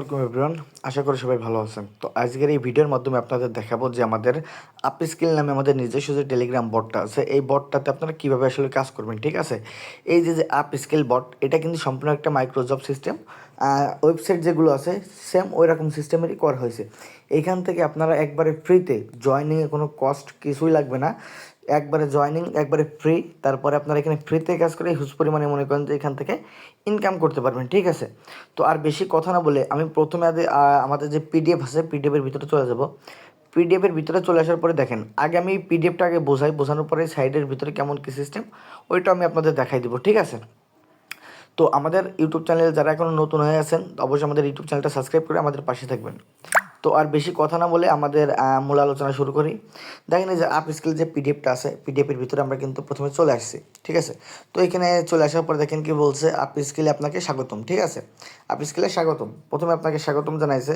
আলাইকুম এভরিওয়ান আশা করি সবাই ভালো আছেন। তো আজকের এই ভিডিওর মাধ্যমে আপনাদের দেখাবো যে আমাদের আপ স্কিল নামে আমাদের নিজস্ব যে টেলিগ্রাম বটটা আছে, এই বটটাতে আপনারা কীভাবে আসলে কাজ করবেন, ঠিক আছে? এই যে যে আপ স্কিল বট এটা কিন্তু সম্পূর্ণ একটা মাইক্রোজব সিস্টেম ওয়েবসাইট যেগুলো আছে সেম ওই রকম সিস্টেমেরই করা হয়েছে। এইখান থেকে আপনারা একবারে ফ্রিতে জয়নিংয়ে কোনো কস্ট কিছুই লাগবে না। একবারে জয়নিং একবারে ফ্রি তারপরে আপনারা এখানে ফ্রিতে কাজ করে হিউজ পরিমাণে মনে করেন যে এখান থেকে ইনকাম করতে পারবেন, ঠিক আছে? তো আর বেশি কথা না বলে আমি প্রথমে আমাদের যে পিডিএফ আছে পিডিএফের ভিতরে চলে যাব। পিডিএফের ভিতরে চলে আসার পরে দেখেন, আগে আমি পিডিএফটা আগে বোঝাই, বোঝানোর পরে সাইডের ভিতরে কেমন কী সিস্টেম ওইটা আমি আপনাদের দেখাই দিব, ঠিক আছে? তো আমাদের ইউটিউব চ্যানেল যারা এখনও নতুন হয়ে আছেন, অবশ্যই আমাদের ইউটিউব চ্যানেলটা সাবস্ক্রাইব করে আমাদের পাশে থাকবেন। তো আর বেশি কথা না বলে আমাদের মূল আলোচনা শুরু করি। দেখেন যে আপ স্কিল যে পিডিএফটা আছে পিডিএফের ভিতরে আমরা কিন্তু প্রথমে চলে আসছি, ঠিক আছে? তো এখানে চলে আসার পরে দেখেন কি বলছে আপ স্কিলে আপনাকে স্বাগতম, ঠিক আছে? আপ স্কিলে স্বাগতম। প্রথমে আপনাকে স্বাগতম জানাইছে।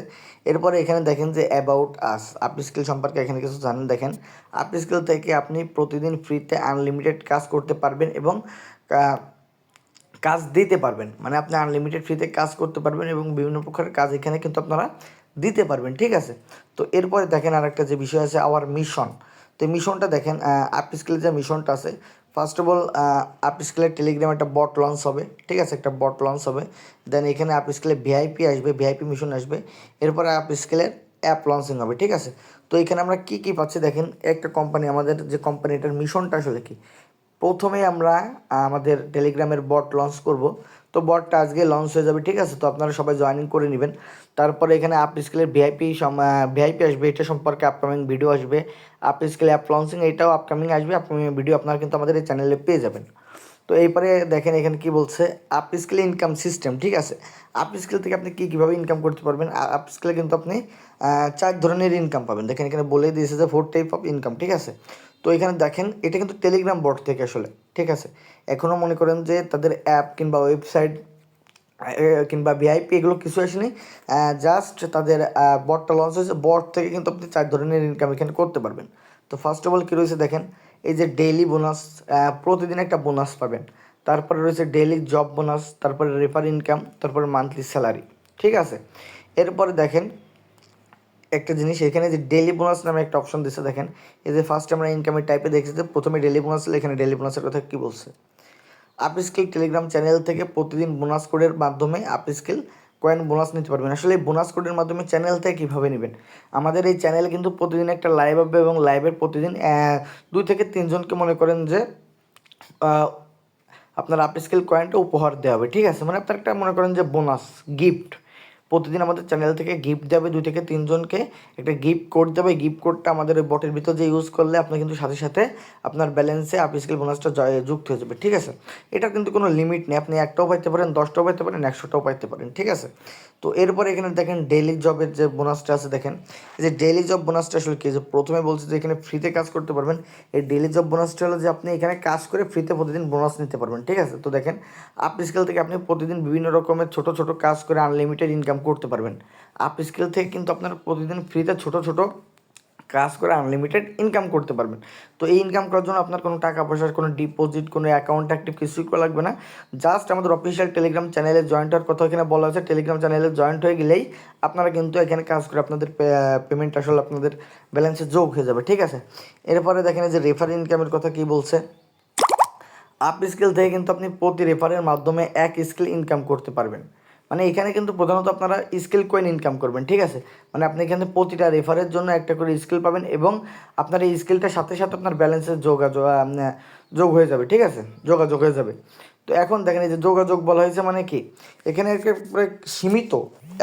এরপরে এখানে দেখেন যে অ্যাবাউট আস আপ স্কিল সম্পর্কে এখানে কিছু জানেন? দেখেন আপ স্কিল থেকে আপনি প্রতিদিন ফ্রিতে আনলিমিটেড কাজ করতে পারবেন এবং কাজ দিতে পারবেন। মানে আপনি আনলিমিটেড ফ্রিতে কাজ করতে পারবেন এবং বিভিন্ন প্রকারের কাজ এখানে কিন্তু আপনারা দিতে পারবেন, ঠিক আছে? তো এরপরে দেখেন আর একটা যে বিষয় আছে আওয়ার মিশন তো মিশনটা দেখেন আপ স্কিলের যে মিশনটা আছে ফার্স্ট অফ অল আপ স্কিলের টেলিগ্রাম একটা বট লঞ্চ হবে, ঠিক আছে? একটা বট লঞ্চ হবে দেন এখানে আপ স্কিলে ভিআইপি আসবে ভিআইপি মিশন আসবে, এরপরে আপ স্কিলের অ্যাপ লঞ্চিং হবে, ঠিক আছে? তো এখানে আমরা কি কি পাচ্ছি? দেখেন, একটা কোম্পানি আমাদের যে কোম্পানিটার মিশনটা আসলে কি? প্রথমে আমরা, আমাদের টেলিগ্রামের বট লঞ্চ করব তো বটটা আজকে লঞ্চ হয়ে যাবে, ঠিক আছে? তো আপনারা সবাই জয়েনিং করে নেবেন। তারপরে এখানে আপ স্কেলের ভিআইপি ভিআইপি আসবে, এটা সম্পর্কে আপকামিং ভিডিও আসবে। আপ স্কেলে অ্যাপ লঞ্চিং এটাও আপকামিং আসবে আপকামিং ভিডিও আপনারা কিন্তু আমাদের এই চ্যানেলে পেয়ে যাবেন। তো এইবারে দেখেন এখানে কি বলছে আপ স্কেল ইনকাম সিস্টেম ঠিক আছে? আপ স্কেল থেকে আপনি কী কীভাবে ইনকাম করতে পারবেন? আপ স্কেলে কিন্তু আপনি চার ধরনের ইনকাম পাবেন। দেখেন এখানে বলে দিয়েছে যে ফোর টাইপ অফ ইনকাম ঠিক আছে? তো এখানে দেখেন, এটা কিন্তু টেলিগ্রাম বট থেকে আসলে, ঠিক আছে? এখনও মনে করেন যে তাদের অ্যাপ কিংবা ওয়েবসাইট কিংবা ভিআইপি এগুলো কিছু আসেনি জাস্ট তাদের বটটা লঞ্চ হয়েছে। বট থেকে কিন্তু আপনি চার ধরনের ইনকাম এখানে করতে পারবেন। তো ফার্স্ট অফ অল কী রয়েছে দেখেন, এই যে ডেইলি বোনাস প্রতিদিন একটা বোনাস পাবেন। তারপরে রয়েছে ডেইলি জব বোনাস তারপরে রেফার ইনকাম তারপরে মান্থলি স্যালারি ঠিক আছে? এরপরে দেখেন একটা জিনিস, এখানে যে ডেলি বোনাস নামে একটা অপশন দিচ্ছে দেখেন। এই যে ফার্স্ট আমরা ইনকামের টাইপে দেখছি যে প্রথমে ডেলি বোনাস এখানে ডেলি বোনাসের কথা কী বলছে? আপ স্কিল টেলিগ্রাম চ্যানেল থেকে প্রতিদিন বোনাস কোডের মাধ্যমে আপ স্কিল কয়েন বোনাস নিতে পারবেন। আসলে এই বোনাস কোডের মাধ্যমে চ্যানেল থেকে কীভাবে নেবেন? আমাদের এই চ্যানেল কিন্তু প্রতিদিন একটা লাইভ হবে এবং লাইভের প্রতিদিন দুই থেকে তিনজনকে মনে করেন যে আপনার আপ স্কিল কয়েনটা উপহার দেওয়া হবে। ঠিক আছে? মানে আপনার একটা মনে করেন যে বোনাস গিফট প্রতিদিন আমাদের চ্যানেল থেকে গিফট যাবে দুই থেকে তিনজনকে। একটা গিফট কোড যাবে গিফট কোডটা আমাদের ওই বটের ভিতর যে ইউজ করলে আপনার কিন্তু সাথে সাথে আপনার ব্যালেন্সে আপ স্কিল বোনাসটা যুক্ত হয়ে যাবে, ঠিক আছে? এটা কিন্তু কোনো লিমিট নেই, আপনি একটাও পাইতে পারেন, দশটাও পাইতে পারেন, একশোটাও পাইতে পারেন, ঠিক আছে? তো এরপরে এখানে দেখেন ডেইলি জবের যে বোনাসটা আছে, দেখেন। যে ডেইলি জব বোনাসটা আসলে কি? যে প্রথমে বলছি যে এখানে ফ্রিতে কাজ করতে পারবেন। এই ডেইলি জব বোনাসটা হলো যে আপনি এখানে কাজ করে ফ্রিতে প্রতিদিন বোনাস নিতে পারবেন, ঠিক আছে? তো দেখেন আপ স্কেল থেকে আপনি প্রতিদিন বিভিন্ন রকমের ছোট ছোট কাজ করে আনলিমিটেড ইনকাম করতে পারবেন। আপ স্কেল থেকে কিন্তু আপনার প্রতিদিন ফ্রিতে ছোট ছোট কাজ করে আনলিমিটেড ইনকাম করতে পারবেন। তো এই ইনকাম করার জন্য আপনার কোনো টাকা পয়সার, কোনো ডিপোজিট কোনো অ্যাকাউন্ট অ্যাক্টিভ কিছুই করা লাগবে না। জাস্ট আমাদের অফিসিয়াল টেলিগ্রাম চ্যানেলে জয়েন্ট হওয়ার কথা এখানে বলা হয়েছে। টেলিগ্রাম চ্যানেলে জয়েন্ট হয়ে গেলেই আপনারা কিন্তু এখানে কাজ করে আপনাদের পেমেন্ট আসলে আপনাদের ব্যালেন্সে যোগ হয়ে যাবে, ঠিক আছে? এরপরে দেখেন যে রেফার ইনকামের কথা কি বলছে? আপ স্কিল থেকে কিন্তু আপনি প্রতি রেফারের মাধ্যমে এক স্কিল ইনকাম করতে পারবেন। মানে এখানে কিন্তু প্রধানত আপনারা স্কিল কয়েন ইনকাম করবেন, ঠিক আছে? মানে আপনি এখানে প্রতিটা রেফারের জন্য একটা করে স্কিল পাবেন এবং আপনার এই স্কিলটার সাথে সাথে আপনার ব্যালেন্সের যোগাযোগ যোগ হয়ে যাবে, ঠিক আছে? যোগাযোগ হয়ে যাবে। তো এখন দেখেন এই যে যোগাযোগ বলা হয়েছে মানে কি? এখানে সীমিত,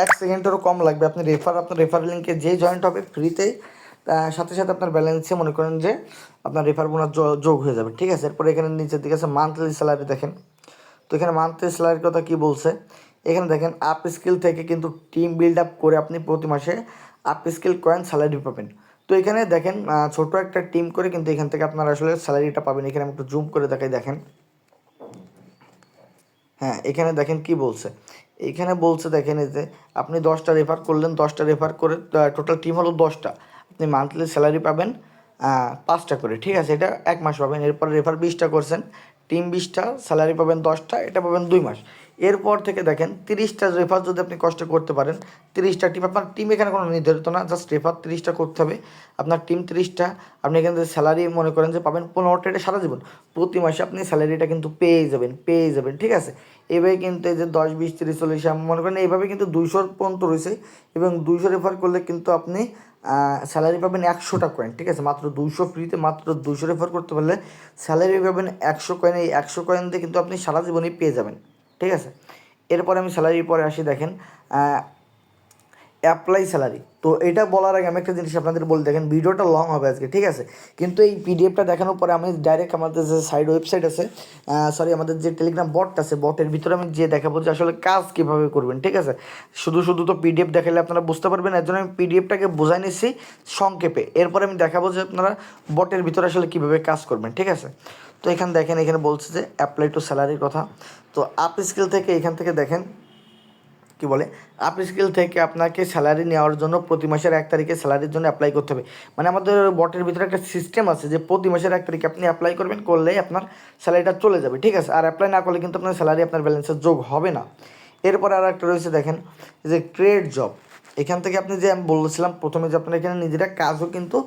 এক সেকেন্ডেরও কম লাগবে। আপনি রেফার, আপনার রেফার লিঙ্কে যে জয়েন্ট হবে ফ্রিতে সাথে সাথে আপনার ব্যালেন্সে মনে করেন যে আপনার রেফার বোনাস যোগ হয়ে যাবে, ঠিক আছে? এরপরে এখানে নিচের দিকে আছে মান্থলি স্যালারি দেখেন। তো এখানে মান্থলি স্যালারির কথা কি বলছে? এখানে দেখেন আপ স্কিল থেকে কিন্তু টিম বিল্ড আপ করে আপনি প্রতি মাসে আপ স্কিল কয়েন স্যালারি পাবেন। তো এখানে দেখেন ছোট একটা টিম করে কিন্তু এখান থেকে আপনারা আসলে স্যালারিটা পাবেন। এখানে আমি একটু জুম করে দেখাই, দেখেন। হ্যাঁ এখানে দেখেন কি বলছে। এখানে বলছে, দেখেন এই যে, আপনি দশটা রেফার করলেন, দশটা রেফার করে টোটাল টিম হলো দশটা। আপনি মান্থলি স্যালারি পাবেন পাঁচটা করে, ঠিক আছে? এটা এক মাস পাবেন। এরপর রেফার বিশটা করছেন টিম বিশটা স্যালারি পাবেন দশটা, এটা পাবেন দুই মাস। এরপর থেকে দেখেন তিরিশটা রেফার যদি আপনি কষ্ট করতে পারেন, তিরিশটা টিম আপনার টিম এখানে কোনো নির্ধারিত না জাস্ট রেফার তিরিশটা করতে হবে। আপনার টিম তিরিশটা, আপনি এখান থেকে স্যালারি মনে করেন যে পাবেন পনেরো টাকা সারা জীবন। প্রতি মাসে আপনি স্যালারিটা কিন্তু পেয়ে যাবেন পেয়ে যাবেন, ঠিক আছে? এইভাবে কিন্তু এই যে দশ, বিশ, তিরিশ, চল্লিশ মনে করেন এইভাবে কিন্তু দুইশোর পর্যন্ত রয়েছে এবং দুইশো রেফার করলে কিন্তু আপনি স্যালারি পাবেন একশোটা কয়েন ঠিক আছে? মাত্র দুইশো ফ্রিতে মাত্র দুইশো রেফার করতে পারলে স্যালারি পাবেন একশো কয়েন এই একশো কয়েন দিয়ে কিন্তু আপনি সারা জীবনই পেয়ে যাবেন। ঠিক আছে? এরপরে আমি স্যালারির পরে আসি দেখেন। অ্যাপ্লাই স্যালারি তো এটা বলার আগে আমি একটা জিনিস আপনাদের বলে, দেখেন ভিডিওটা লং হবে আজকে, ঠিক আছে? কিন্তু এই পিডিএফটা দেখানোর পরে আমি ডাইরেক্ট আমাদের যে সাইড ওয়েবসাইট আছে সরি আমাদের যে টেলিগ্রাম বট আছে বটের ভিতরে আমি যে দেখাবো যে আসলে কাজ কীভাবে করবেন, ঠিক আছে? শুধু শুধু তো পিডিএফ দেখালে আপনারা বুঝতে পারবেন, এর জন্য আমি পিডিএফটাকে বোঝাই নিচ্ছি সংক্ষেপে। এরপরে আমি দেখাবো যে আপনারা বটের ভিতরে আসলে কীভাবে কাজ করবেন, ঠিক আছে? তো এখানে দেখেন, এখানে বলছে যে অ্যাপ্লাই টু স্যালারির কথা। তো আপ স্কিল থেকে এখান থেকে দেখেন কি বলে? আপ স্কিল থেকে আপনাকে স্যালারি নেওয়ার জন্য প্রতি মাসের এক তারিখে স্যালারির জন্য অ্যাপ্লাই করতে হবে। মানে আমাদের বটের ভিতরে একটা সিস্টেম আছে যে প্রতি মাসের এক তারিখে আপনি অ্যাপ্লাই করবেন, করলেই আপনার স্যালারিটা চলে যাবে, ঠিক আছে? আর অ্যাপ্লাই না করলে কিন্তু আপনার স্যালারি আপনার ব্যালেন্সে যোগ হবে না। এরপর আর একটা রয়েছে দেখেন, যে ক্রিয়েট জব এখান থেকে আপনি যে আমি বলেছিলাম, প্রথমে যে আপনার এখানে নিজেরা কাজও কিন্তু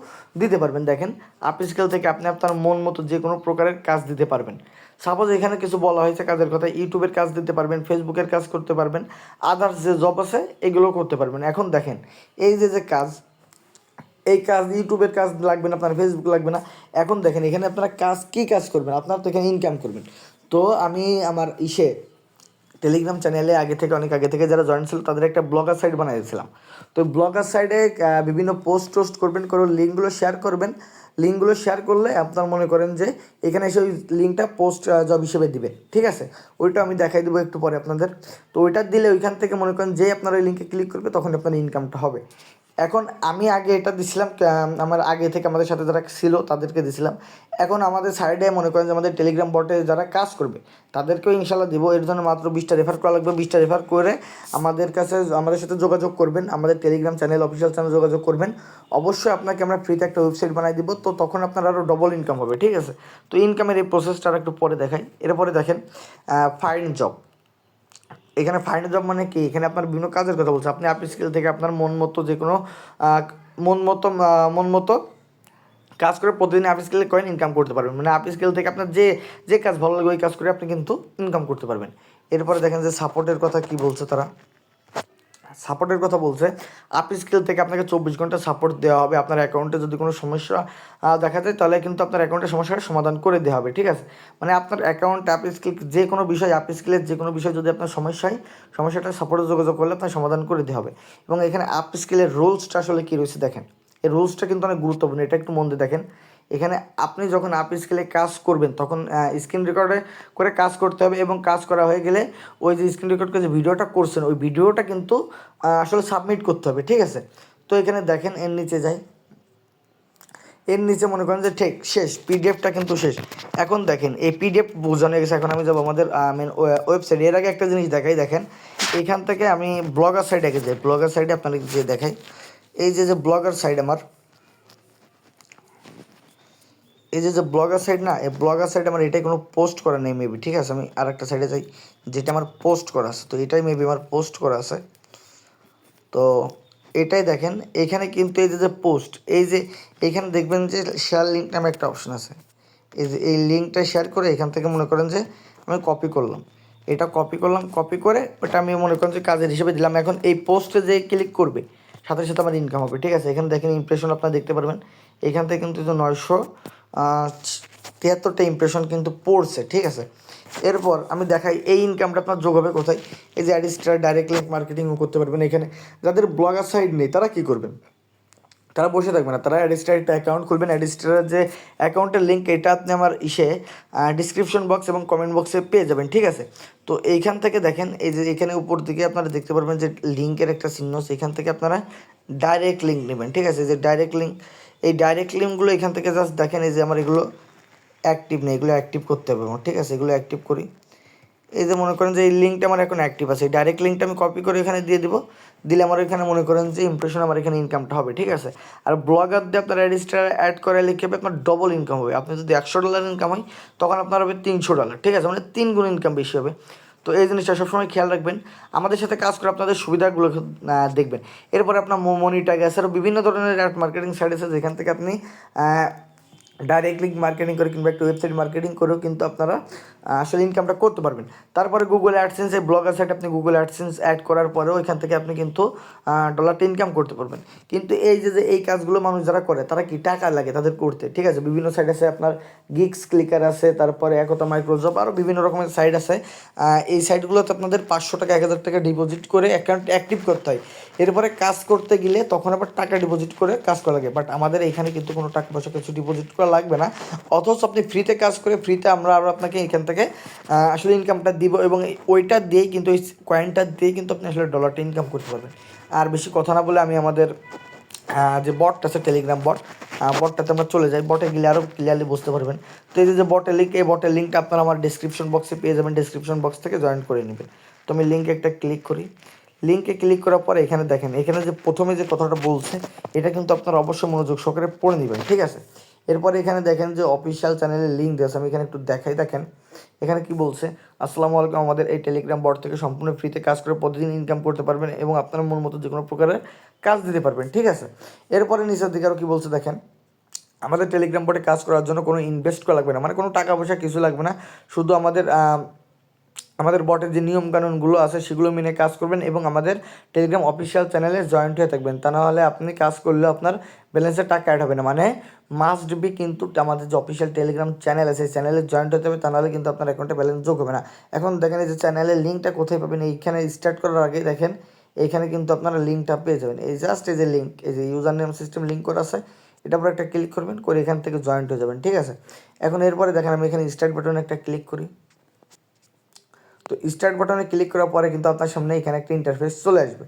দিতে পারবেন। দেখেন আপ স্কেল থেকে আপনি আপনার মন মতো যে কোনো প্রকারের কাজ দিতে পারবেন। সাপোজ এখানে কিছু বলা হয়েছে কাজের কথা ইউটিউবের কাজ দিতে পারবেন ফেসবুকের কাজ করতে পারবেন আদার্স যে জব আছে এগুলো করতে পারবেন। এখন দেখেন, এই যে যে কাজ, এই কাজ ইউটিউবের কাজ লাগবে না, আপনার ফেসবুক লাগবে না। এখন দেখেন, এখানে আপনারা কাজ, কী কাজ করবেন? আপনার তো এখানে ইনকাম করবেন। তো আমি আমার ইসে টেলিগ্রাম চ্যানেলে আগে থেকে, অনেক আগে থেকে যারা জয়েন ছিল, তাদের একটা ব্লগার সাইট বানিয়েছিলাম। তো ব্লগার সাইডে বিভিন্ন পোস্ট টোস্ট করবেন করে লিঙ্কগুলো শেয়ার করবেন। লিঙ্কগুলো শেয়ার করলে আপনার মনে করেন যে এখানে এসে ওই লিঙ্কটা পোস্ট জব হিসেবে দিবে। ঠিক আছে? ওইটা আমি দেখাই দেবো একটু পরে আপনাদের। তো ওইটা দিলে ওইখান থেকে মনে করেন যে আপনার ওই লিঙ্কে ক্লিক করবে, তখন আপনার ইনকামটা হবে। এখন আমি আগে এটা দিছিলাম আমার আগে থেকে আমাদের সাথে যারা ছিল তাদেরকে দিছিলাম। এখন আমাদের সাইডে মনে করেন যে আমাদের টেলিগ্রাম বটে যারা কাজ করবে, তাদেরকেও ইনশাল্লাহ দিব। এর জন্য মাত্র বিশটা রেফার করা লাগবে। বিশটা রেফার করে আমাদের কাছে আমাদের সাথে যোগাযোগ করবেন, আমাদের টেলিগ্রাম চ্যানেল অফিসিয়াল চ্যানেল যোগাযোগ করবেন। অবশ্যই আপনাকে আমরা ফ্রিতে একটা ওয়েবসাইট বানাই দিব। তো তখন আপনার আরও ডবল ইনকাম হবে, ঠিক আছে? তো ইনকামের এই প্রসেসটা একটু পরে দেখাই। এরপরে দেখেন ফাইন জব এখানে ফাইন্ড জব মানে কি? এখানে আপনার বিভিন্ন কাজের কথা বলছে। আপনি আপনি স্কিল থেকে আপনার মন মতো যে কোনো মন মতো মন মতো কাজ করে প্রতিদিন আপনি স্কিলে কয়েন ইনকাম করতে পারবেন। মানে আপনি স্কিল থেকে আপনার যে যে কাজ ভালো লাগে ওই কাজ করে আপনি কিন্তু ইনকাম করতে পারবেন। এরপরে দেখেন যে সাপোর্টের কথা কি বলছে তারা। সাপোর্টের কথা বলছে। আপ স্কিল থেকে আপনাকে চব্বিশ ঘণ্টা সাপোর্ট দেওয়া হবে। আপনার অ্যাকাউন্টে যদি কোনো সমস্যা দেখা যায়, তাহলে কিন্তু আপনার অ্যাকাউন্টের সমস্যার সমাধান করে দেওয়া হবে, ঠিক আছে? মানে আপনার অ্যাকাউন্ট অ্যাপ স্কিল যে কোনো বিষয় অ্যাপ স্কিলের যে কোনো বিষয় যদি আপনার সমস্যা হয়, সমস্যাটা সাপোর্টে যোগাযোগ করলে আপনার সমাধান করে দেওয়া হবে। এবং এখানে অ্যাপ স্কিলের রুলসটা আসলে কী রয়েছে দেখেন। এই রুলসটা কিন্তু অনেক গুরুত্বপূর্ণ। এটা একটু মন দিয়ে দেখেন। এখানে আপনি যখন আপ স্কেলে কাজ করবেন, তখন স্ক্রিন রেকর্ডে করে কাজ করতে হবে এবং কাজ করা হয়ে গেলে ওই যে স্ক্রিন রেকর্ড করে যে ভিডিওটা করছেন, ওই ভিডিওটা কিন্তু আসলে সাবমিট করতে হবে, ঠিক আছে? তো এখানে দেখেন, এর নিচে যাই। এর নিচে মনে করেন যে ঠিক, শেষ পিডিএফটা কিন্তু শেষ। এখন দেখেন, এই পিডিএফ বোঝানো গেছে, এখন আমি যাব আমাদের মেন ওয়েবসাইট এর আগে একটা জিনিস দেখাই, দেখেন। এখান থেকে আমি ব্লগার সাইডে যাই ব্লগার সাইডে আপনাদের যে দেখাই। এই যে যে ব্লগার সাইড আমার এই যে যে ব্লগার সাইড না, এই ব্লগার সাইড আমার এটাই কোনো পোস্ট করা নেই মেবি ঠিক আছে? আমি আর একটা সাইডে যাই, যেটা আমার পোস্ট করা আছে। তো এটাই মেবি আমার পোস্ট করা আছে। তো এটাই দেখেন, এখানে কিন্তু এই যে যে পোস্ট এই যে, এখানে দেখবেন যে শেয়ার লিঙ্ক নামে একটা অপশন আছে। এই যে, এই লিঙ্কটা শেয়ার করে এখান থেকে মনে করেন যে, আমি কপি করলাম। এটা কপি করলাম কপি করে ওটা আমি মনে করেন যে, কাজের হিসেবে দিলাম। এখন এই পোস্টে যে ক্লিক করবে, সাথে সাথে আমার ইনকাম হবে, ঠিক আছে? এখানে দেখেন ইমপ্রেশন আপনারা দেখতে পারবেন। এখান থেকে কিন্তু নয়শো তিয়াত্তরটা ইমপ্রেশন কিন্তু পড়ছে, ঠিক আছে? এরপর আমি দেখাই এই ইনকামটা আপনার যোগ হবে কোথায়? এই যে অ্যাডিস্টার ডাইরেক্ট লিঙ্ক মার্কেটিংও করতে পারবেন এখানে। যাদের ব্লগার সাইড নেই, তারা কী করবেন? তারা বসে থাকবে না, তারা অ্যাডিস্টার একটা অ্যাকাউন্ট খুলবেন। অ্যাডিস্টারের যে অ্যাকাউন্টের লিঙ্ক এটা আপনি আমার ইসে ডিসক্রিপশন বক্স এবং কমেন্ট বক্সে পেয়ে যাবেন, ঠিক আছে? তো এইখান থেকে দেখেন, এই যে এখানে উপর দিকে আপনারা দেখতে পারবেন যে লিঙ্কের একটা চিহ্ন সেখান থেকে আপনারা ডাইরেক্ট লিঙ্ক নেবেন, ঠিক আছে? যে ডাইরেক্ট লিঙ্ক এই ডাইরেক্ট লিঙ্কগুলো এখান থেকে জাস্ট দেখেন এই যে আমার এগুলো অ্যাক্টিভ নেই, এগুলো অ্যাক্টিভ করতে হবে আমার, ঠিক আছে? এগুলো অ্যাক্টিভ করি। এই যে মনে করেন যে এই লিঙ্কটা আমার এখন অ্যাক্টিভ আছে, এই ডাইরেক্ট লিঙ্কটা আমি কপি করে এখানে দিয়ে দিব, দিলে আমার এখানে মনে করেন যে ইমপ্রেশন আমার এখানে ইনকামটা হবে, ঠিক আছে? আর ব্লগার দিয়ে আপনার রেজিস্টার অ্যাড করে লিখে হবে আপনার ডবল ইনকাম হবে। আপনি যদি একশো ডলার ইনকাম হয়, তখন আপনার হবে তিনশো ডলার ঠিক আছে? মানে তিন গুণ ইনকাম বেশি হবে। তো এই জিনিসটা সবসময় খেয়াল রাখবেন। আমাদের সাথে কাজ করে আপনাদের সুবিধাগুলো দেখবেন। এরপর আপনার মনি গ্যাস আরও বিভিন্ন ধরনের অ্যাড মার্কেটিং সাইট আছে যেখান থেকে আপনি ডাইরেক্ট লিঙ্ক মার্কেটিং করে কিংবা একটা ওয়েবসাইট মার্কেটিং করেও কিন্তু আপনারা আসলে ইনকামটা করতে পারবেন। তারপরে গুগল অ্যাডসেন্স ব্লগার সাইট আপনি গুগল অ্যাডসেন্স অ্যাড করার পরেও এখান থেকে আপনি কিন্তু ডলারটা ইনকাম করতে পারবেন। কিন্তু এই যে যে এই কাজগুলো মানুষ যারা করে, তারা কি টাকা লাগে তাদের করতে? ঠিক আছে, বিভিন্ন সাইট আছে আপনার গিক্স ক্লিকার আছে, তারপরে একতা মাইক্রোজব আরও বিভিন্ন রকমের সাইট আছে। এই সাইটগুলোতে আপনাদের পাঁচশো টাকা, এক হাজার টাকা ডিপোজিট করে অ্যাকাউন্ট অ্যাক্টিভ করতে হয়। এরপরে কাজ করতে গেলে তখন আবার টাকা ডিপোজিট করে কাজ করা লাগে। বাট আমাদের এখানে কিন্তু কোনো টাকা পয়সা কিছু ডিপোজিট করা লাগবে না। অথচ আপনি ফ্রিতে কাজ করে ফ্রিতে আমরা আরও আপনাকে এখান থেকে আসলে ইনকামটা দিব এবং ওইটা দিয়েই কিন্তু ওই কয়েনটা দিয়ে কিন্তু আপনি আসলে ডলারটা ইনকাম করতে পারবেন। আর বেশি কথা না বলে আমি আমাদের যে বটটা আছে টেলিগ্রাম বট বটটাতে আমরা চলে যাই। বটে গেলে আরও ক্লিয়ারলি বুঝতে পারবেন। তো এই যে বটের লিঙ্ক এই বটের লিঙ্কটা আপনারা আমার ডিসক্রিপশন বক্সে পেয়ে যাবেন। ডিসক্রিপশন বক্স থেকে জয়েন করে নেবেন। তো আমি লিঙ্কে একটা ক্লিক করি। লিঙ্কে ক্লিক করার পরে এখানে দেখেন, এখানে যে প্রথমে যে কথাটা বলছে, এটা কিন্তু আপনারা অবশ্যই মনোযোগ সহকারে পড়ে নেবেন, ঠিক আছে? এরপরে এখানে দেখেন যে অফিসিয়াল চ্যানেলের লিঙ্ক দিয়েছে আমি এখানে একটু দেখাই, দেখেন। এখানে কি বলছে? আসসালামু আলাইকুম, আমাদের এই টেলিগ্রাম বট থেকে সম্পূর্ণ ফ্রিতে কাজ করে প্রতিদিন ইনকাম করতে পারবেন এবং আপনার মন মতো যে কোনো প্রকারের কাজ দিতে পারবেন, ঠিক আছে? এরপরে নিচের দিকে আরও কী বলছে, দেখেন? আমাদের টেলিগ্রাম বোর্ডে কাজ করার জন্য কোনো ইনভেস্ট করা লাগবে না মানে কোনো টাকা পয়সা কিছু লাগবে না, শুধু আমাদের আমাদের বটের যে নিয়মকানুনগুলো আছে সেগুলো মেনে কাজ করবেন এবং আমাদের টেলিগ্রাম অফিসিয়াল চ্যানেলে জয়েন্ট হয়ে থাকবেন। তা নাহলে আপনি কাজ করলেও আপনার ব্যালেন্সের টাকা অ্যাড হবে না। মানে মাস্ট বি কিন্তু আমাদের যে অফিসিয়াল টেলিগ্রাম চ্যানেল আছে, সেই চ্যানেলে জয়েন্ট হতে হবে। তা নাহলে কিন্তু আপনার অ্যাকাউন্টে ব্যালেন্স যোগ হবে না। এখন দেখেন এই যে চ্যানেলের লিঙ্কটা কোথায় পাবেন? এইখানে স্টার্ট করার আগে দেখেন, এইখানে কিন্তু আপনারা লিঙ্কটা পেয়ে যাবেন। এই জাস্ট এই যে লিঙ্ক এই যে ইউজার নেম সিস্টেম লিঙ্ক করা আছে এটার উপর একটা ক্লিক করবেন, করে এখান থেকে জয়েন্ট হয়ে যাবেন। ঠিক আছে? এখন এরপরে দেখেন আমি এখানে স্টার্ট বাটনে একটা ক্লিক করি। তো স্টার্ট বাটনে ক্লিক করার পরে কিন্তু আপনার সামনে এখানে একটা ইন্টারফেস চলে আসবে।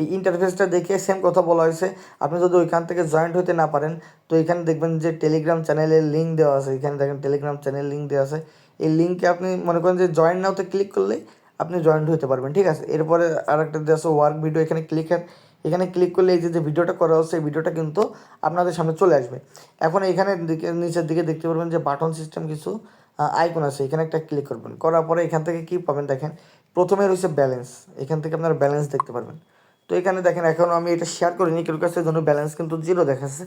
এই ইন্টারফেসটা দেখে সেম কথা বলা হয়েছে। আপনি যদি ওইখান থেকে জয়েন্ট হতে না পারেন, তো এখানে দেখবেন যে টেলিগ্রাম চ্যানেলের লিঙ্ক দেওয়া আছে। এখানে দেখেন টেলিগ্রাম চ্যানেল লিঙ্ক দেওয়া আছে। এই লিঙ্কে আপনি মনে করেন যে জয়েন নাওতে ক্লিক করলে আপনি জয়েন্ট হতে পারবেন, ঠিক আছে? এরপরে আর একটা দেওয়া আছে ওয়ার্ক ভিডিও এখানে ক্লিক এখানে ক্লিক করলে এই যে ভিডিওটা করা হচ্ছে, এই ভিডিওটা কিন্তু আপনাদের সামনে চলে আসবে। এখন এখানে নিচের দিকে দেখতে পারবেন যে বাটন সিস্টেম কিছু আইকন আছে, এখানে একটা ক্লিক করবেন। করার পরে এখান থেকে কি পাবেন? দেখেন, প্রথমে রয়েছে ব্যালেন্স এখান থেকে আপনারা ব্যালেন্স দেখতে পারবেন। তো এখানে দেখেন, এখন আমি এটা শেয়ার করিনি, কেউ কাছে জন্য ব্যালেন্স কিন্তু জিরো দেখাচ্ছে।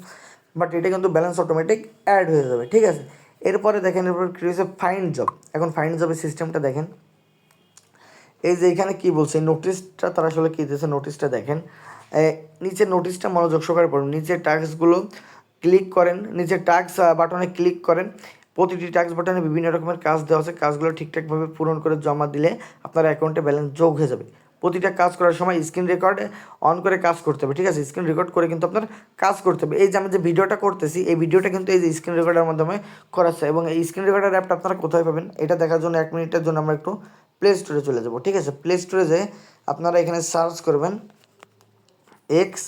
বাট এটা কিন্তু ব্যালেন্স অটোমেটিক অ্যাড হয়ে যাবে, ঠিক আছে? এরপরে দেখেন, এরপর কী রয়েছে? ফাইন্ড জব এখন ফাইন্ড জবের সিস্টেমটা দেখেন। এই যে এখানে কী বলছে? নোটিশটা তারা আসলে কী দিয়েছে? নোটিশটা দেখেন। নিচের নোটিশটা মনোযোগ সহকারে পড়ুন। নিচের টাস্কগুলো ক্লিক করেন। নিচের টাস্ক বাটনে ক্লিক করেন। প্রতিটি ট্যাক্স বাটনে বিভিন্ন রকমের কাজ দেওয়া আছে। কাজগুলো ঠিকঠাকভাবে পূরণ করে জমা দিলে আপনার অ্যাকাউন্টে ব্যালেন্স যোগ হয়ে যাবে। প্রতিটা কাজ করার সময় স্ক্রিন রেকর্ড অন করে কাজ করতে হবে, ঠিক আছে? স্ক্রিন রেকর্ড করে কিন্তু আপনার কাজ করতে হবে। এই যে আমি যে ভিডিওটা করতেছি, এই ভিডিওটা কিন্তু এই যে স্ক্রিন রেকর্ডের মাধ্যমে করা করাচ্ছে এবং এই স্ক্রিন রেকর্ডার অ্যাপটা আপনারা কোথায় পাবেন? এটা দেখার জন্য এক মিনিটের জন্য আমরা একটু প্লে স্টোরে চলে যাব, ঠিক আছে? প্লে স্টোরে যেয়ে আপনারা এখানে সার্চ করবেন এক্স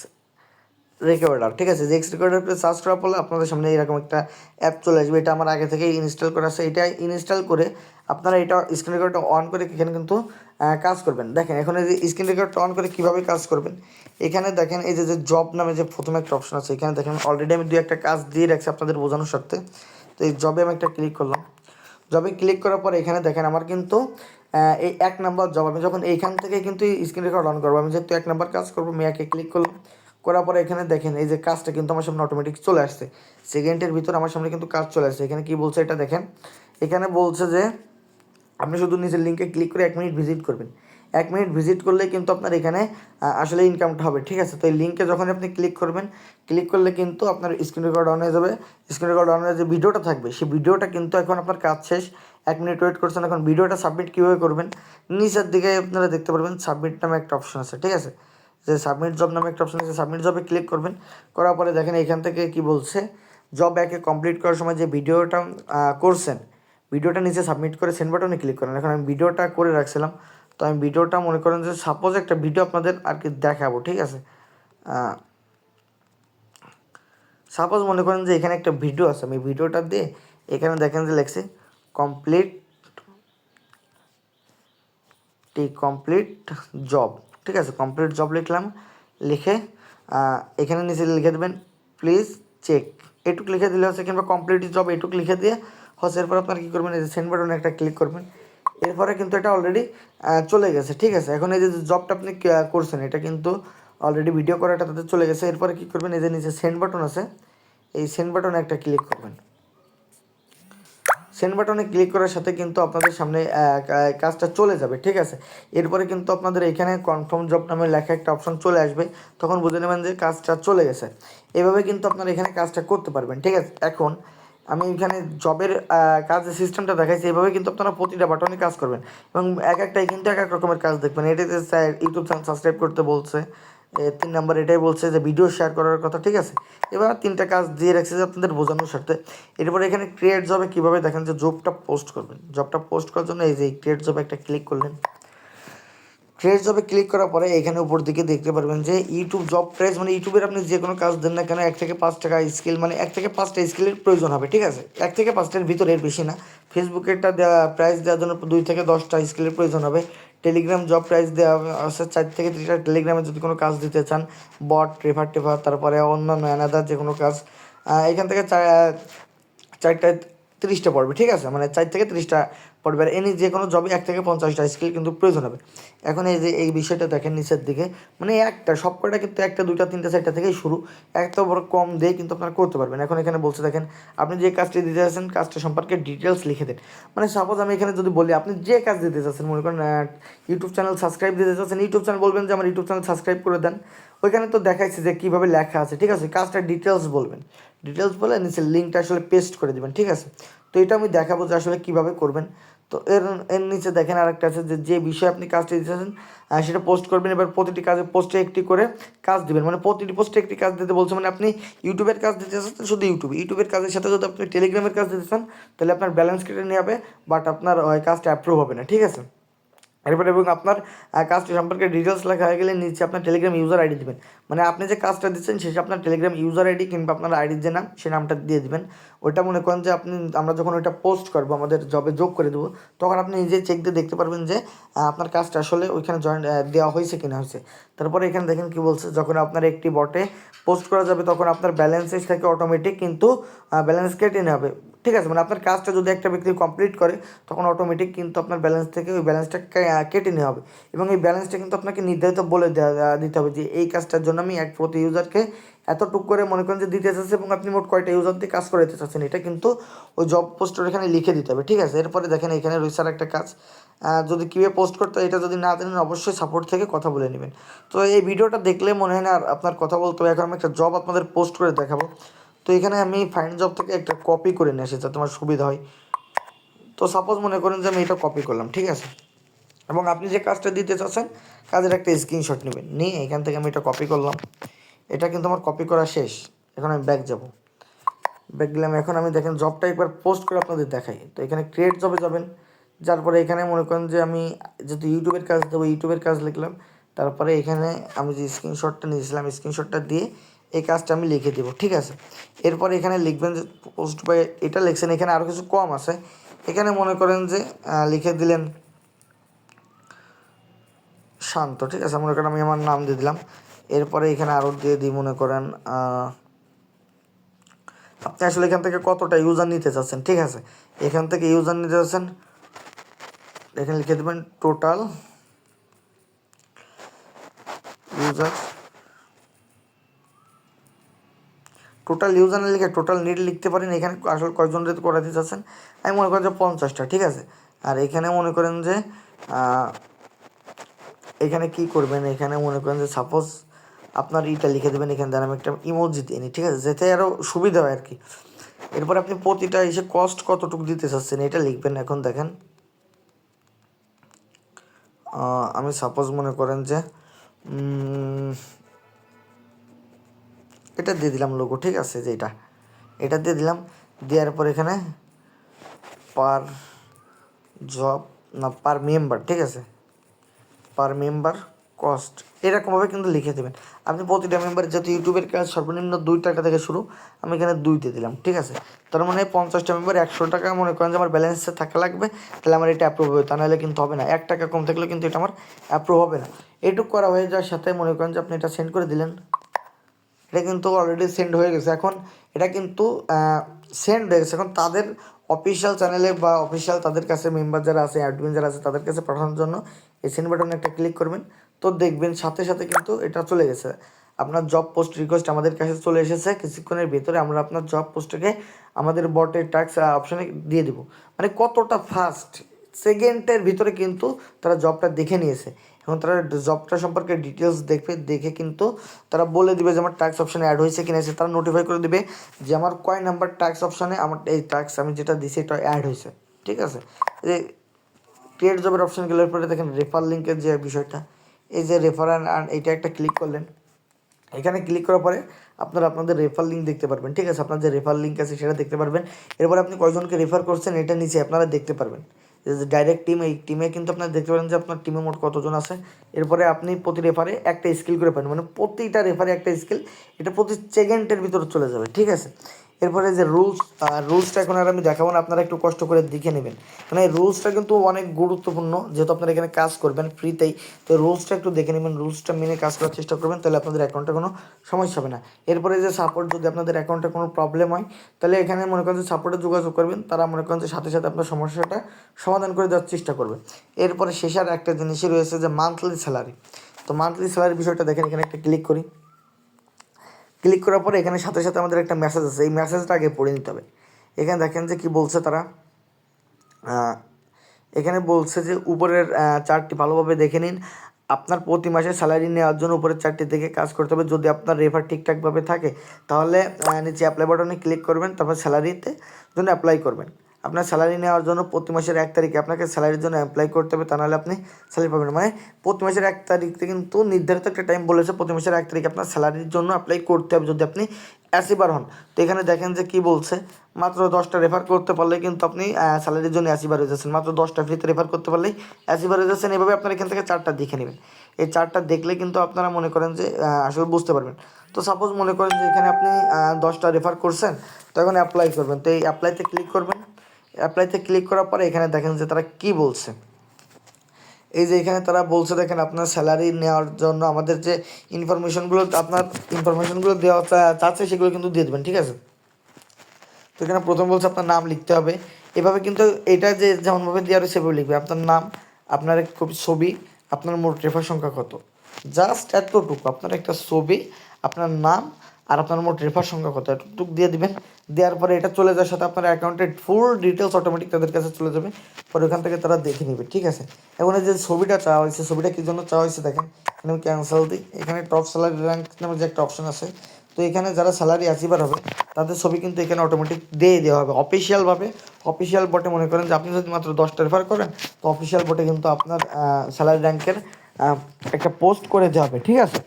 রেকর্ডার ঠিক আছে? যে এক্স রেকর্ডার করে সার্চ করার ফলে আপনাদের সামনে এরকম একটা অ্যাপ চলে আসবে। এটা আমার আগে থেকে ইনস্টল করা আছে। এটা ইনস্টল করে আপনারা এটা স্ক্রিন রেকর্ডটা অন করে এখানে কিন্তু কাজ করবেন। দেখেন, এখন এই যে স্ক্রিন রেকর্ডটা অন করে কীভাবে কাজ করবেন? এখানে দেখেন এই যে যে জব নামে যে প্রথমে একটা অপশন আছে, এখানে দেখেন অলরেডি আমি দু একটা কাজ দিয়ে রাখছি আপনাদের বোঝানোর সাথে তো এই জবে আমি একটা ক্লিক করলাম। জবে ক্লিক করার পর এখানে দেখেন আমার কিন্তু এই এক নাম্বার জব আমি যখন এইখান থেকে কিন্তু স্ক্রিন রেকর্ড অন করব, আমি যেহেতু এক নাম্বার কাজ করব আমি একে ক্লিক করলাম। করার পরে এখানে দেখেন, এই যে কাজটা কিন্তু আমার সামনে অটোমেটিক চলে আসছে। সেকেন্ডের ভিতর আমার সামনে কিন্তু কাজ চলে আসছে। এখানে কি বলছে এটা দেখেন? এখানে বলছে যে, আপনি শুধু নিজের লিঙ্কে ক্লিক করে এক মিনিট ভিজিট করবেন। এক মিনিট ভিজিট করলে কিন্তু আপনার এখানে আসলে ইনকামটা হবে, ঠিক আছে? তো এই লিঙ্কে যখন আপনি ক্লিক করবেন ক্লিক করলে কিন্তু আপনার স্ক্রিন রেকর্ড অন হয়ে যাবে। স্ক্রিন রেকর্ড অন হয়ে যে ভিডিওটা থাকবে, সেই ভিডিওটা কিন্তু এখন আপনার কাজ শেষ। এক মিনিট ওয়েট করছেন, এখন ভিডিওটা সাবমিট কীভাবে করবেন? নিচের দিকে আপনারা দেখতে পারবেন সাবমিট নামে একটা অপশন আছে, ঠিক আছে? যে সাবমিট জব নামে একটা অপশন আছে সাবমিট জবে ক্লিক করবেন। করার পরে দেখেন এখান থেকে কি বলছে জব একে কমপ্লিট করার সময় যে ভিডিওটা করছেন, ভিডিওটা নিচে সাবমিট করে সেন্ড বাটনে ক্লিক করেন। এখন আমি ভিডিওটা করে রাখছিলাম, তো আমি ভিডিওটা মনে করেন যে সাপোজ একটা ভিডিও আপনাদের আর কি দেখাবো, ঠিক আছে? সাপোজ মনে করেন যে এখানে একটা ভিডিও আছে, আমি ভিডিওটা দিয়ে এখানে দেখেন যে লেখছে কমপ্লিট টি কমপ্লিট জব ঠিক আছে কমপ্লিট জব লিখলাম, লিখে এখানে নিচে লিখে দেবেন প্লিজ চেক এটুক লিখে দিলে হচ্ছে কিংবা কমপ্লিট জব এটুক লিখে দিয়ে, হচ্ছে এরপর আপনার কী করবেন, এই যে সেন্ড বাটনে একটা ক্লিক করবেন। এরপরে কিন্তু এটা অলরেডি চলে গেছে, ঠিক আছে? এখন এই যে জবটা আপনি করছেন, এটা কিন্তু অলরেডি ভিডিও করাটা তাদের চলে গেছে। এরপরে কী করবেন, এই যে নিচে সেন্ড বাটন আছে, এই সেন্ড বাটনে একটা ক্লিক করবেন। সেন্ড বাটনে ক্লিক করার সাথে কিন্তু আপনাদের সামনে কাজটা চলে যাবে, ঠিক আছে? এরপরে কিন্তু আপনাদের এখানে কনফার্ম জব নামে লেখা একটা অপশন চলে আসবে, তখন বুঝে নেবেন যে কাজটা চলে গেছে। এভাবে কিন্তু আপনারা এখানে কাজটা করতে পারবেন, ঠিক আছে? এখন আমি এখানে জবের কাজের সিস্টেমটা দেখাইছি, এভাবে কিন্তু আপনারা প্রতিটা বাটনে কাজ করবেন। এবং এক একটাই কিন্তু এক এক রকমের কাজ দেখবেন। এটাতে ইউটিউব চ্যানেল সাবস্ক্রাইব করতে বলছে। তিন নাম্বার এটাই বলছে যে ভিডিও শেয়ার করার কথা, ঠিক আছে? এবার তিনটা কাজ দিয়ে রাখছে যে আপনাদের বোঝানোর স্বার্থে। এরপরে এখানে ক্রিয়েট জবে কীভাবে দেখেন যে জবটা পোস্ট করবেন। জবটা পোস্ট করার জন্য এই যে ক্রিয়েট জবে একটা ক্লিক করলেন। ক্রিয়েট জবে ক্লিক করার পরে এখানে উপর দিকে দেখতে পারবেন যে ইউটিউব জব প্রাইস মানে ইউটিউবের আপনি যে কোনো কাজ দেন না কেন, এক থেকে পাঁচ টাকা স্কিল মানে এক থেকে পাঁচটা স্কিলের প্রয়োজন হবে, ঠিক আছে? এক থেকে পাঁচটার ভিতরে বেশি না। ফেসবুকেরটা দেওয়া প্রাইস দেওয়ার জন্য দুই থেকে দশটা স্কিলের প্রয়োজন হবে। টেলিগ্রাম জব প্রাইস দেওয়া হবে চার থেকে তিনটা টেলিগ্রামে যদি কোনো কাজ দিতে চান বট রেফার টেফার তারপরে অন্যান্য অ্যানাদার যে কোনো কাজ এখান থেকে চার চারটায় তিরিশটা পড়বে, ঠিক আছে? মানে চার থেকে তিরিশটা পড়বে এনি যে কোনো জবে এক থেকে পঞ্চাশটা স্কিল কিন্তু প্রয়োজন হবে। এখন এই যে, এই বিষয়টা দেখেন নিচের দিকে মানে একটা সব কটা কিন্তু একটা, দুইটা, তিনটা, চারটা থেকেই শুরু। এত বড় কম দিয়ে কিন্তু আপনারা করতে পারবেন। এখন এখানে বলছে, দেখেন, আপনি যে কাজটি দিতে চাচ্ছেন কাজটা সম্পর্কে ডিটেলস লিখে দেন। মানে সাপোজ আমি এখানে যদি বলি, আপনি যে কাজ দিতে চাচ্ছেন মনে করেন ইউটিউব চ্যানেল সাবস্ক্রাইব দিতে চাচ্ছেন ইউটিউব চ্যানেল বলবেন যে, আমার ইউটিউব চ্যানেল সাবস্ক্রাইব করে দেন। ওইখানে তো দেখাইছে যে কীভাবে লেখা আছে, ঠিক আছে? কাজটা ডিটেলস বলবেন। ডিটেলস বলে নিচে লিঙ্কটা আসলে পেস্ট করে দিবেন, ঠিক আছে? তো এটা আমি দেখাবো যে আসলে কীভাবে করবেন। তো এর এর নিচে দেখেন আরেকটা আছে যে যে বিষয়ে আপনি কাজটি দিতেছেন সেটা পোস্ট করবেন। এবার প্রতিটি কাজে পোস্টে একটি করে কাজ দিবেন। মানে প্রতিটি পোস্টে একটি কাজ দিতে বলছে মানে আপনি ইউটিউবের কাজ দিতে চাচ্ছেন শুধু ইউটিউব ইউটিউবের কাজের সাথে যদি আপনি টেলিগ্রামের কাজ দিতে চান, তাহলে আপনার ব্যালেন্স কেটে নিয়ে হবে বাট আপনার ওই কাজটা অ্যাপ্রুভ হবে না, ঠিক আছে? এরপরে এবং আপনার কাজটি সম্পর্কে ডিটেলস লেখা হয়ে গেলে নিচে আপনার টেলিগ্রাম ইউজার আইডি দেবেন। মানে আপনি যে কাজটা দিচ্ছেন শেষে আপনার টেলিগ্রাম ইউজার আইডি কিংবা আপনার আইডির যে নাম, সে নামটা দিয়ে দিবেন। ওইটা মনে করেন যে আপনি, আমরা যখন ওইটা পোস্ট করব, আমাদের জবে যোগ করে দেবো, তখন আপনি নিজে চেক দিয়ে দেখতে পারবেন যে আপনার কাজটা আসলে ওইখানে জয়েন দেওয়া হয়েছে কিনা হয়েছে। তারপরে এখানে দেখেন কি বলছে, যখন আপনার একটি বটে পোস্ট করা যাবে, তখন আপনার ব্যালেন্সেস থেকে অটোমেটিক কিন্তু ব্যালেন্স কেটে নেবে ঠিক আছে? মানে আপনার কাজটা যদি একটা ব্যক্তি কমপ্লিট করে, তখন অটোমেটিক কিন্তু আপনার ব্যালেন্স থেকে ওই ব্যালেন্সটা কেটে নেওয়া হবে। এবং এই ব্যালেন্সটা কিন্তু আপনাকে নির্ধারিত বলে দিতে হবে যে, এই কাজটার জন্য আমি এক প্রতি ইউজারকে এতটুক করে মনে করেন যে দিতে চাচ্ছি এবং আপনি মোট কয়টা ইউজার দিয়ে কাজ করাতে চাচ্ছেন, এটা কিন্তু ওই জব পোস্টের এখানে লিখে দিতে হবে, ঠিক আছে? এরপরে দেখেন এখানে রয়েছে আর একটা কাজ যদি কীভাবে পোস্ট করতে এটা যদি না জানেন অবশ্যই সাপোর্ট থেকে কথা বলে নেবেন। তো এই ভিডিওটা দেখলে মনে হয় না আর আপনার কথা বলতে হবে, এখন আমি একটা জব আপনাদের পোস্ট করে দেখাবো। তো এখানে আমি ফাইন জব থেকে একটা কপি করে নিয়ে এসেছি, যাতে আমার সুবিধা হয়। তো সাপোজ মনে করেন যে আমি এটা কপি করলাম, ঠিক আছে? এবং আপনি যে কাজটা দিতে চাচ্ছেন, কাজের একটা স্ক্রিনশট নেবেন। নিয়ে এখান থেকে আমি এটা কপি করলাম। এটা কিন্তু আমার কপি করা শেষ। এখন আমি ব্যাক যাব। ব্যাক গেলাম, এখন আমি দেখেন জবটা একবার পোস্ট করে আপনাদের দেখাই। তো এখানে ক্রিয়েট জবে যাবেন। যার পরে এখানে মনে করেন যে আমি যেহেতু ইউটিউবের কাজ দেবো ইউটিউবের কাজ লিখলাম। তারপরে এখানে আমি যে স্ক্রিনশটটা নিয়েছিলাম স্ক্রিনশটটা দিয়ে এই কাজটা আমি লিখে দেবো, ঠিক আছে? এরপরে এখানে লিখবেন যে পোস্ট বাই এটা লিখছেন, এখানে আরও কিছু কম আছে। এখানে মনে করেন যে লিখে দিলেন শান্ত, ঠিক আছে? মনে করেন আমি আমার নাম দিয়ে দিলাম। এরপরে এখানে আরও দিয়ে দিই, মনে করেন আপনি আসলে এখান থেকে কতটা ইউজার নিতে চাচ্ছেন, ঠিক আছে? এখান থেকে ইউজার নিতে চাচ্ছেন, এখানে লিখে দেবেন টোটাল ইউজার টোটাল ইউজার লিখে টোটাল নিট লিখতে পারেন, এখানে আসলে কয়জন রেট করাতে চাচ্ছেন, আমি মনে করেন যে পঞ্চাশটা, ঠিক আছে? আর এখানে মনে করেন যে এখানে কি করবেন, এখানে মনে করেন যে সাপোজ আপনার ইটা লিখে দেবেন, এখানে দেন আমি একটা ইমোজি দিয়ে নিই, ঠিক আছে? যেতে আরও সুবিধা হয় আর কি এরপর আপনি প্রতিটা এসে কস্ট কতটুকু দিতে চাচ্ছেন, এটা লিখবেন এখন, দেখেন। আমি সাপোজ মনে করেন যে এটা দিয়ে দিলাম লোগো ঠিক আছে, যে এটা। এটা দিয়ে দিলাম, দেওয়ার পর এখানে পার জব না পার মেম্বার ঠিক আছে? পার মেম্বার কস্ট, এরকমভাবে কিন্তু লিখে দেবেন। আপনি প্রতিটা মেম্বার যেহেতু ইউটিউবের কাজ, সর্বনিম্ন দুই টাকা থেকে শুরু, আমি এখানে দুই দিয়ে দিলাম, ঠিক আছে? তার মানে পঞ্চাশটা মেম্বার একশো টাকা, মনে করেন যে আমার ব্যালেন্সে থাকা লাগবে, তাহলে আমার এটা অ্যাপ্রুভ হবে, তা নাহলে কিন্তু হবে না। এক টাকা কম থাকলে কিন্তু এটা আমার অ্যাপ্রুভ হবে না। এটুকু করা হয়ে যাওয়ার সাথে মনে করেন যে আপনি এটা সেন্ড করে দিলেন। এটা কিন্তু অলরেডি সেন্ড হয়ে গেছে। এখন এটা কিন্তু সেন্ড হয়ে গেছে। এখন তাদের অফিসিয়াল চ্যানেলে বা অফিসিয়াল তাদের কাছে মেম্বার যারা আছে অ্যাডমিন যারা আছে, তাদের কাছে পাঠানোর জন্য এই সেন্ড বাটনে একটা ক্লিক করবেন। তো দেখবেন সাথে সাথে কিন্তু এটা চলে গেছে। আপনার জব পোস্ট রিকোয়েস্ট আমাদের কাছে চলে এসেছে, কিছুক্ষণের ভিতরে আমরা আপনার জব পোস্টটাকে আমাদের বটের ট্যাক্স অপশানে দিয়ে দিব। মানে কতটা ফাস্ট সেকেন্ডের ভিতরে কিন্তু তারা জবটা দেখে নিয়েছে। এবং তারা জবটা সম্পর্কে ডিটেলস দেখবে, দেখে কিন্তু তারা বলে দিবে যে আমার ট্যাক্স অপশানে অ্যাড হয়েছে কিনা, এসে তারা নোটিফাই করে দিবে যে আমার কয় নাম্বার ট্যাক্স অপশানে আমার এই ট্যাক্স আমি যেটা দিছি এটা অ্যাড হয়েছে। ঠিক আছে? ক্রিয়েট জবের অপশান গেলে পরে দেখেন রেফার লিঙ্কের যে বিষয়টা এই যে রেফার অ্যান্ড এইটা একটা ক্লিক করলেন। এখানে ক্লিক করার পরে আপনারা আপনাদের রেফার লিঙ্ক দেখতে পারবেন, ঠিক আছে? আপনার যে রেফার লিঙ্ক আছে সেটা দেখতে পারবেন। এরপরে আপনি কয়জনকে রেফার করছেন এটা নিচে আপনারা দেখতে পারবেন। যে ডাইরেক্ট টিম এই টিমে কিন্তু আপনারা দেখতে পারেন যে আপনার টিমে মোট কতজন আছে। এরপরে আপনি প্রতি রেফারে একটা স্কিল করে পাবেন। মানে প্রতিটা রেফারে একটা স্কিল এটা প্রতি সেকেন্ডের ভিতরে চলে যাবে, ঠিক আছে? এরপরে যে রুলস রুলসটা এখন আর আমি দেখাবো না, আপনারা একটু কষ্ট করে দেখে নেবেন। মানে রুলসটা কিন্তু অনেক গুরুত্বপূর্ণ, যেহেতু আপনারা এখানে কাজ করবেন ফ্রিতেই তো রুলসটা একটু দেখে নেবেন রুলসটা মেনে কাজ করার চেষ্টা করবেন, তাহলে আপনাদের অ্যাকাউন্টে কোনো সমস্যা হবে না। এরপরে যে সাপোর্ট যদি আপনাদের অ্যাকাউন্টে কোনো প্রবলেম হয়, তাহলে এখানে মনে করেন যে সাপোর্টে যোগাযোগ করবেন, তারা মনে করেন যে সাথে সাথে আপনার সমস্যাটা সমাধান করে দেওয়ার চেষ্টা করবে। এরপরে শেষ আর একটা জিনিসই রয়েছে যে মান্থলি স্যালারি তো মান্থলি স্যালারি বিষয়টা দেখেন, এখানে একটা ক্লিক করি। ক্লিক করার পরে এখানে সাথে সাথে আমাদের একটা মেসেজ আছে। এই মেসেজটা আগে পড়ে নিতে হবে। এখানে দেখেন যে কি বলছে তারা? এখানে বলছে যে উপরের চার্টটি চারটি ভালোভাবে দেখে নিন। আপনার প্রতি মাসে স্যালারি নেওয়ার জন্য উপরের চারটি থেকে কাজ করতে হবে। যদি আপনার রেফার ঠিকঠাকভাবে থাকে, তাহলে নিচে অ্যাপ্লাই বাটনে ক্লিক করবেন, তারপর স্যালারিতে জন্য অ্যাপ্লাই করবেন। আপনার স্যালারি নেওয়ার জন্য প্রতি মাসের এক তারিখে আপনাকে স্যালারির জন্য অ্যাপ্লাই করতে হবে, তা নাহলে আপনি স্যালারি পাবেন মানে প্রতি মাসের এক তারিখে কিন্তু নির্ধারিত একটা টাইম বলেছে, প্রতি মাসের এক তারিখে আপনার স্যালারির জন্য অ্যাপ্লাই করতে হবে যদি আপনি অ্যাসিবার হন। তো এখানে দেখেন যে কি বলছে, মাত্র দশটা রেফার করতে পারলে কিন্তু আপনি স্যালারির জন্য অ্যাসিবার হয়ে যাচ্ছেন। মাত্র দশটা ফ্রিতে রেফার করতে পারলেই অ্যাসিবার হয়ে যাচ্ছেন। এভাবে আপনার এখান থেকে চারটা দেখে নেবেন। এই চারটা দেখলে কিন্তু আপনারা মনে করেন যে আসলে বুঝতে পারবেন। তো সাপোজ মনে করেন যে এখানে আপনি দশটা রেফার করছেন তো এখন অ্যাপ্লাই করবেন। তো এই অ্যাপ্লাইতে ক্লিক করবেন। অ্যাপ্লাইতে ক্লিক করার পরে এখানে দেখেন যে তারা কি বলছে। এই যে এখানে তারা বলছে, দেখেন আপনার স্যালারি নেওয়ার জন্য আমাদের যে ইনফরমেশনগুলো আপনার ইনফরমেশনগুলো দেওয়া চাচ্ছে সেগুলো কিন্তু দিয়ে দেবেন, ঠিক আছে? তো এখানে প্রথম বলছে আপনার নাম লিখতে হবে। এভাবে কিন্তু এটা যে যেমনভাবে দেওয়া রয়েছে, সেভাবে লিখবে। আপনার নাম, আপনার ছবি, আপনার মোট রেফার সংখ্যা কত? জাস্ট এতটুকু। আপনার একটা ছবি, আপনার নাম আর আপনার মোট রেফার সংখ্যা কত? এতটুকু দিয়ে দিবেন। দেওয়ার পরে এটা চলে যাওয়ার সাথে আপনার অ্যাকাউন্টের ফুল ডিটেলস অটোমেটিক তাদের কাছে চলে যাবে। পরে ওখান থেকে তারা দেখে নেবে, ঠিক আছে? এখন যে ছবিটা চাওয়া হয়েছে, ছবিটা কী জন্য চাওয়া হয়েছে দেখেন। এখানে আমি ক্যান্সেল দিই। এখানে টপ স্যালারি র্যাঙ্ক নামে যে একটা অপশন আছে। তো এখানে যারা স্যালারি অ্যাচিভার হবে, তাদের ছবি কিন্তু এখানে অটোমেটিক দিয়ে দেওয়া হবে। অফিসিয়ালভাবে অফিসিয়াল বটে মনে করেন যে আপনি যদি মাত্র দশটা রেফার করেন, তো অফিসিয়াল বটে কিন্তু আপনার স্যালারি র্যাঙ্কের একটা পোস্ট করে দেওয়া হবে ঠিক আছে?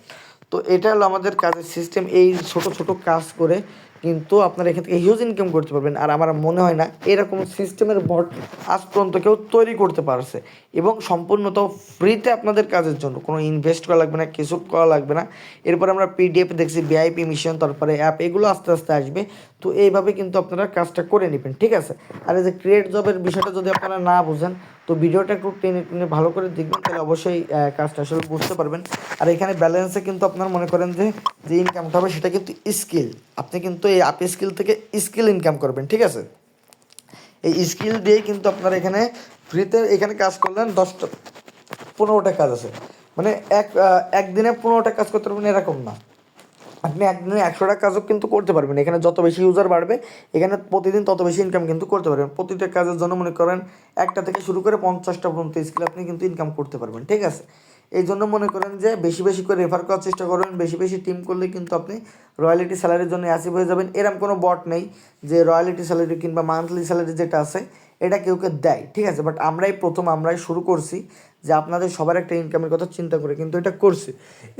তো এটা হলো আমাদের কাজের সিস্টেম এই ছোট ছোট কাজ করে কিন্তু আপনারা এখান থেকে হিউজ ইনকাম করতে পারবেন। আর আমার মনে হয় না, এরকম সিস্টেমের বট আজ পর্যন্ত কেউ তৈরি করতে পারছে। এবং সম্পূর্ণত ফ্রিতে আপনাদের কাজের জন্য। কোনো ইনভেস্ট করা লাগবে না, কিছু করা লাগবে না। এরপর আমরা পিডিএফ দেখছি বিআইপি মিশন তারপরে অ্যাপ এগুলো আস্তে আস্তে আসবে। তো এইভাবে কিন্তু আপনারা কাজটা করে নেবেন, ঠিক আছে? আর এই যে ক্রিয়েট জবের বিষয়টা যদি আপনারা না বুঝেন তো ভিডিওটা একটু টেনে টেনে ভালো করে দেখবেন, তাহলে অবশ্যই কাজটা আসলে বুঝতে পারবেন। আর এখানে ব্যালেন্সে কিন্তু আপনার মনে করেন যে যে ইনকামটা হবে সেটা কিন্তু স্কিল আপনি কিন্তু এই আপ স্কিল থেকে স্কিল ইনকাম করবেন, ঠিক আছে? এই স্কিল দিয়ে কিন্তু আপনার এখানে ফ্রিতে এখানে কাজ করলেন দশটা, পনেরোটা কাজ আছে। মানে এক একদিনে পনেরোটা কাজ করতে পারবেন, এরকম না। আপনি একদিনে একশোটা কাজও কিন্তু করতে পারবেন। এখানে যত বেশি ইউজার বাড়বে, এখানে প্রতিদিন তত বেশি ইনকাম কিন্তু করতে পারবেন। প্রতিটা কাজের জন্য মনে করেন একটা থেকে শুরু করে পঞ্চাশটা পর্যন্ত স্কিল আপনি কিন্তু ইনকাম করতে পারবেন, ঠিক আছে? এই জন্য মনে করেন যে বেশি বেশি করে রেফার করার চেষ্টা করবেন, বেশি বেশি টিম করলে কিন্তু আপনি রয়্যালিটি স্যালারির জন্য অ্যাসিভ হয়ে যাবেন। এরকম কোনো বট নেই যে রয়্যালিটি স্যালারি কিংবা মান্থলি স্যালারি যেটা আছে, এটা কেউ কেউ দেয়, ঠিক আছে? বাট আমরাই প্রথম আমরাই শুরু করছি যে আপনাদের সবার একটা ইনকামের কথা চিন্তা করে কিন্তু এটা করছি।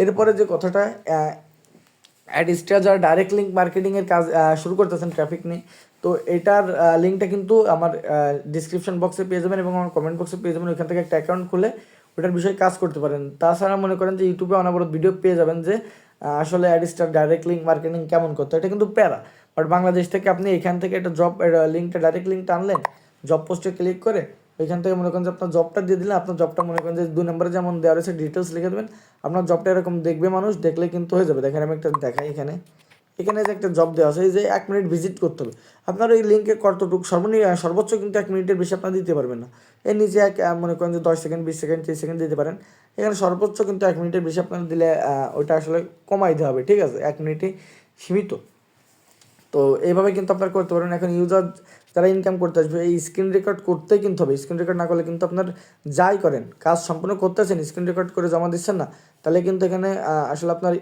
এরপরে যে কথাটা আহ, অ্যাডিস্টা যারা ডাইরেক্ট লিঙ্ক মার্কেটিংয়ের কাজ শুরু করতেছেন ট্রাফিক নিয়ে তো এটার লিঙ্কটা কিন্তু আমার ডিসক্রিপশন বক্সে পেয়ে যাবেন এবং আমার কমেন্ট বক্সে পেয়ে যাবেন। ওইখান থেকে একটা অ্যাকাউন্ট খুলে ওটার বিষয়ে কাজ করতে পারেন। তাছাড়া মনে করেন যে ইউটিউবে অনাবরত ভিডিও পেয়ে যাবেন যে আসলে অ্যাডিস্টার ডাইরেক্ট লিঙ্ক মার্কেটিং কেমন করতে। এটা কিন্তু প্যারা। বাট বাংলাদেশ থেকে আপনি এখান থেকে একটা জব লিঙ্কটা ডাইরেক্ট লিঙ্কটা আনলেন জব পোস্টে ক্লিক করে ওইখান থেকে মনে করেন যে আপনার জবটা দিয়ে দিলে আপনার জবটা মনে করেন যে দুই নম্বরে যেমন দেওয়া রয়েছে ডিটেলস লিখে দেবেন, আপনার জবটা এরকম দেখবে মানুষ, দেখলে কিন্তু হয়ে যাবে। দেখেন আমি একটা দেখাই এখানে। এখানে যে একটা জব দেওয়া আছে, এই যে এক মিনিট ভিজিট করতে হবে। আপনার ওই লিঙ্কে কতটুকু সর্বনিম্ন সর্বোচ্চ কিন্তু এক মিনিটের বেশি আপনার দিতে পারবেন না। এর নিচে এক মনে করেন যে দশ সেকেন্ড বিশ সেকেন্ড ত্রিশ সেকেন্ড দিতে পারেন। এখানে সর্বোচ্চ কিন্তু এক মিনিটের বেশি আপনার দিলে ওইটা আসলে কমাই দেওয়া হবে, ঠিক আছে? এক মিনিটে সীমিত। তো এইভাবে কিন্তু আপনারা করতে পারেন। এখন ইউজার যারা ইনকাম করতে আসবে, এই স্ক্রিন রেকর্ড করতেই কিন্তু হবে। স্ক্রিন রেকর্ড না করলে কিন্তু আপনার যাই করেন, কাজ সম্পূর্ণ করতেছেন স্ক্রিন রেকর্ড করে জমা দিচ্ছেন না, তাহলে কিন্তু এখানে আসলে আপনার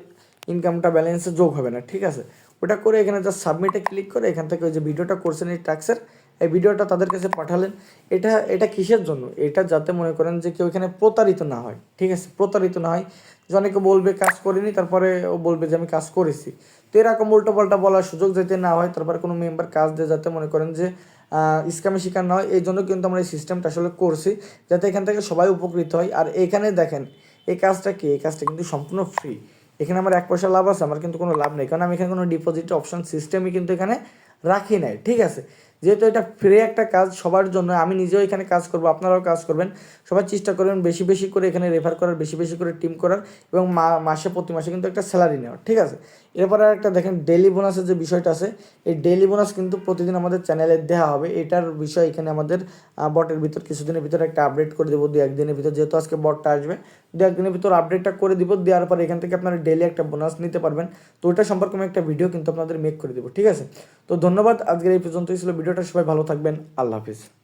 ইনকামটা ব্যালেন্সে যোগ হবে না, ঠিক আছে? ওটা করে এখানে জাস্ট সাবমিটে ক্লিক করে এখান থেকে ওই যে ভিডিওটা করছেন এই ট্যাক্সের এই ভিডিওটা তাদের কাছে পাঠালেন। এটা এটা কিসের জন্য? এটা যাতে মনে করেন যে কেউ এখানে প্রতারিত না হয়, ঠিক আছে? প্রতারিত না হয়। যে অনেকে বলবে কাজ করিনি, তারপরে ও বলবে যে আমি কাজ করেছি। তো এরকম উল্টো পাল্টা বলার সুযোগ যাতে না হয়, তারপর কোনো মেম্বার কাজ দিয়ে যাতে মনে করেন যে স্কামে শিকার না হয় এই জন্য কিন্তু আমরা এই সিস্টেমটা আসলে করছি, যাতে এখান থেকে সবাই উপকৃত হয়। আর এখানে দেখেন, এই কাজটা কি? এই কাজটা কিন্তু সম্পূর্ণ ফ্রি এখানে আমার এক পয়সা লাভ আছে, আমার কিন্তু কোনো লাভ নেই। কারণ আমি এখানে কোনো ডিপোজিট অপশন সিস্টেমই কিন্তু এখানে রাখি নাই, ঠিক আছে? যেহেতু এটা ফ্রি একটা কাজ সবার জন্য, আমি নিজেও এখানে কাজ করব, আপনারাও কাজ করবেন। সবাই চেষ্টা করবেন বেশি বেশি করে এখানে রেফার করার, বেশি বেশি করে টিম করার এবং মাসে, প্রতি মাসে কিন্তু একটা স্যালারি নেওয়ার, ঠিক আছে? এরপরে একটা দেখেন ডেলি বোনাসের যে বিষয়টা আছে, এই ডেলি বোনাস কিন্তু প্রতিদিন আমাদের চ্যানেলে দেওয়া হবে। এটার বিষয় এখানে আমাদের বটের ভিতর, কিছুদিনের ভিতরে একটা আপডেট করে দেবো দু একদিনের ভিতর। যেহেতু আজকে বটটা আসবে দু একদিনের ভিতর আপডেটটা করে দিব, দেওয়ার পর এখান থেকে আপনারা ডেলি একটা বোনাস নিতে পারবেন। তো ওটা সম্পর্কে আমি একটা ভিডিও কিন্তু আপনাদের মেক করে দেবো, ঠিক আছে? তো ধন্যবাদ, আজকের এই পর্যন্তই ছিল। ভিডিওটা সবাই ভালো থাকবেন। আল্লাহ হাফিজ।